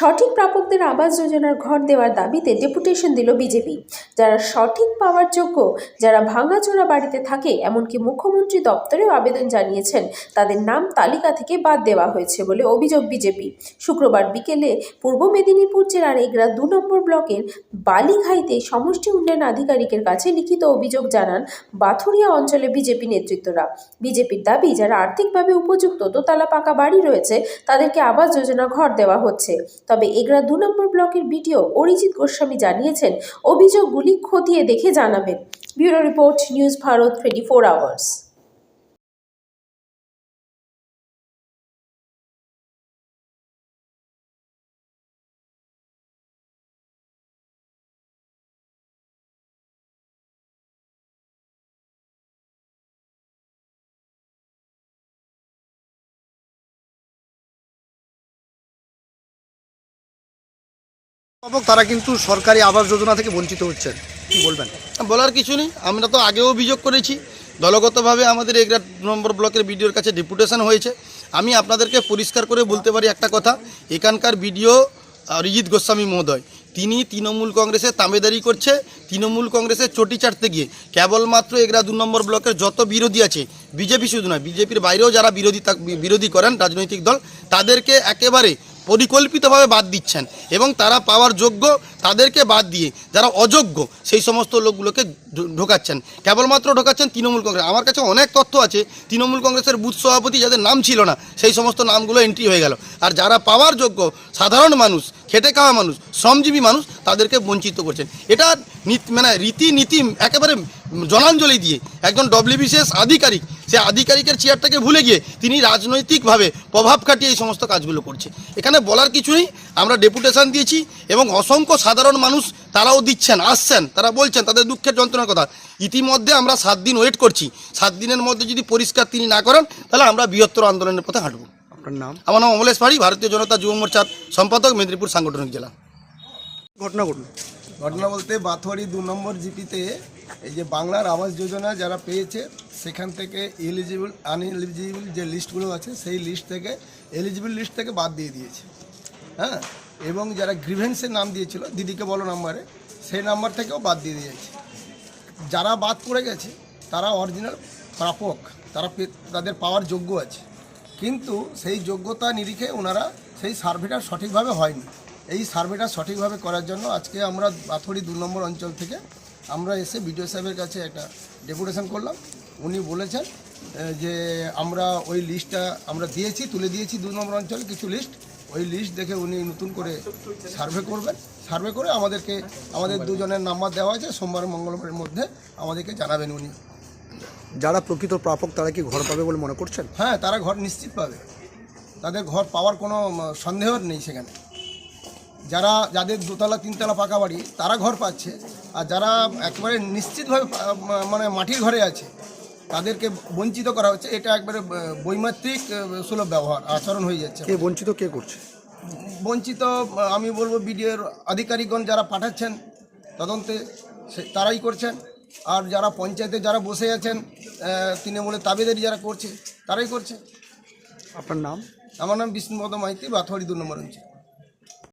সঠিক প্রাপকদের আবাস যোজনার ঘর দেওয়ার দাবিতে ডেপুটেশন দিল বিজেপি। যারা সঠিক পাওয়ার যোগ্য, যারা ভাঙাচোরা বাড়িতে থাকে, এমনকি মুখ্যমন্ত্রী দপ্তরেও আবেদন জানিয়েছেন, তাদের নাম তালিকা থেকে বাদ দেওয়া হয়েছে বলে অভিযোগ বিজেপি। শুক্রবার বিকেলে পূর্ব মেদিনীপুর জেলার এগরা দু নম্বর ব্লকের বালিঘাইতে সমষ্টি উন্নয়ন আধিকারিকের কাছে লিখিত অভিযোগ জানান বাথুরিয়া অঞ্চলে বিজেপি নেতৃত্বরা। বিজেপির দাবি, যারা আর্থিকভাবে উপযুক্ত দোতলা পাকা বাড়ি রয়েছে, তাদেরকে আবাস যোজনা ঘর দেওয়া হচ্ছে। তবে এগরা দু নম্বর ব্লকের বিডিও অরিজিৎ গোস্বামী জানিয়েছেন অভিযোগগুলি খতিয়ে দেখে জানাবেন। Bureau report, news Bharat twenty four hours তারা কিন্তু সরকারি আবাস যোজনা থেকে বঞ্চিত হচ্ছেন। কি বলবেন? বলার কিছু নেই। আমরা তো আগেও অভিযোগ করেছি। দলগতভাবে আমাদের এগারো নম্বর ব্লকের বিডিওর কাছে ডেপুটেশন হয়েছে। আমি আপনাদেরকে পরিষ্কার করে বলতে পারি একটা কথা। এখানকার বিডিও অরিজিৎ গোস্বামী মহোদয়, তিনি তৃণমূল কংগ্রেসের তামেদারি করছে, তৃণমূল কংগ্রেসের চটি চাটতে গিয়ে। কেবলমাত্র এগরা দু নম্বর ব্লকের যত বিরোধী আছে, বিজেপি শুধু নয়, বিজেপির বাইরেও যারা বিরোধী বিরোধী করেন রাজনৈতিক দল, তাদেরকে একেবারে পরিকল্পিতভাবে বাদ দিচ্ছেন এবং তারা পাওয়ার যোগ্য তাদেরকে বাদ দিয়ে যারা অযোগ্য সেই সমস্ত লোকগুলোকে ঢোকাচ্ছেন। কেবলমাত্র ঢোকাচ্ছেন তৃণমূল কংগ্রেস। আমার কাছে অনেক তথ্য আছে, তৃণমূল কংগ্রেসের বুথ সভাপতি যাদের নাম ছিল না, সেই সমস্ত নামগুলো এন্ট্রি হয়ে গেল। আর যারা পাওয়ার যোগ্য, সাধারণ মানুষ খেটে খাওয়া মানুষ, শ্রমজীবী মানুষ তাদেরকে বঞ্চিত করছেন। এটা মানে রীতিনীতি একেবারে জলাঞ্জলি দিয়ে একজন ডব্লিউবিসিএস আধিকারিক, সে আধিকারিকের চেয়ারটাকে ভুলে গিয়ে তিনি রাজনৈতিকভাবে প্রভাব খাটিয়ে এই সমস্ত কাজগুলো করছে। এখানে বলার কিছু নেই, আমরা ডেপুটেশন দিয়েছি এবং অসংখ্য সাধারণ মানুষ তারাও দিচ্ছেন, আসছেন, তারা বলছেন তাদের দুঃখের যন্ত্রণার কথা। ইতিমধ্যে আমরা সাত দিন ওয়েট করছি, সাত দিনের মধ্যে যদি পরিষ্কার তিনি না করেন, তাহলে আমরা বৃহত্তর আন্দোলনের পথে হাঁটব। আপনার নাম? আমার নাম অমলেশ পাড়ি ভারতীয় জনতা যুব মোর্চার সম্পাদক মেদিনীপুর সাংগঠনিক জেলা। ঘটনা ঘটল ঘটনা বলতে বাথুয়ারি দু নম্বর জিপিতে এই যে বাংলার আবাস যোজনা যারা পেয়েছে সেখান থেকে এলিজিবল আনএলিজিবল যে লিস্টগুলো আছে সেই লিস্ট থেকে এলিজিবল লিস্ট থেকে বাদ দিয়ে দিয়েছে। হ্যাঁ? এবং যারা গ্রিভেন্সের নাম দিয়েছিল দিদিকে বলো নাম্বারে সেই নাম্বার থেকেও বাদ দিয়ে দিয়েছে। যারা বাদ পড়ে গেছে তারা অরিজিনাল প্রাপক তারা পে- তাদের পাওয়ার যোগ্য আছে। কিন্তু সেই যোগ্যতা নিরিখে ওনারা সেই সার্ভেটা সঠিকভাবে হয়নি। এই সার্ভেটা সঠিকভাবে করার জন্য আজকে আমরা বাথুড়ি দু নম্বর অঞ্চল থেকে আমরা এসে বিডিও সাহেবের কাছে একটা ডেপুটেশন করলাম। উনি বলেছেন যে আমরা ওই লিস্টটা আমরা দিয়েছি তুলে দিয়েছি দু নম্বর অঞ্চলে কিছু লিস্ট। ওই লিস্ট দেখে উনি নতুন করে সার্ভে করবেন। সার্ভে করে আমাদেরকে আমাদের দুজনের নাম্বার দেওয়া আছে। সোমবার মঙ্গলবারের মধ্যে আমাদেরকে জানাবেন উনি। যারা প্রকৃত প্রাপক তারা কি ঘর পাবে বলে মনে করছেন? হ্যাঁ তারা ঘর নিশ্চিত পাবে। তাদের ঘর পাওয়ার কোনো সন্দেহ নেই সেখানে। যারা যাদের দোতলা তিনতলা পাকা বাড়ি তারা ঘর পাচ্ছে। আর যারা একেবারে নিশ্চিতভাবে মানে মাটির ঘরে আছে তাদেরকে বঞ্চিত করা হচ্ছে। এটা একবারে বৈমাত্রিক সুলভ ব্যবহার আচরণ হয়ে যাচ্ছে। কে বঞ্চিত কে করছে? বঞ্চিত আমি বলব বিডিওর আধিকারিকগণ যারা পাঠাচ্ছেন তদন্তে সে- তারাই করছেন। আর যারা পঞ্চায়েতে যারা বসে আছেন তৃণমূলের তাবেদারি যারা করছে তারাই করছে। আপনার নাম? আমার নাম বিষ্ণুপদ মাইতি বাথুয়ারি দু নম্বর অঞ্চল।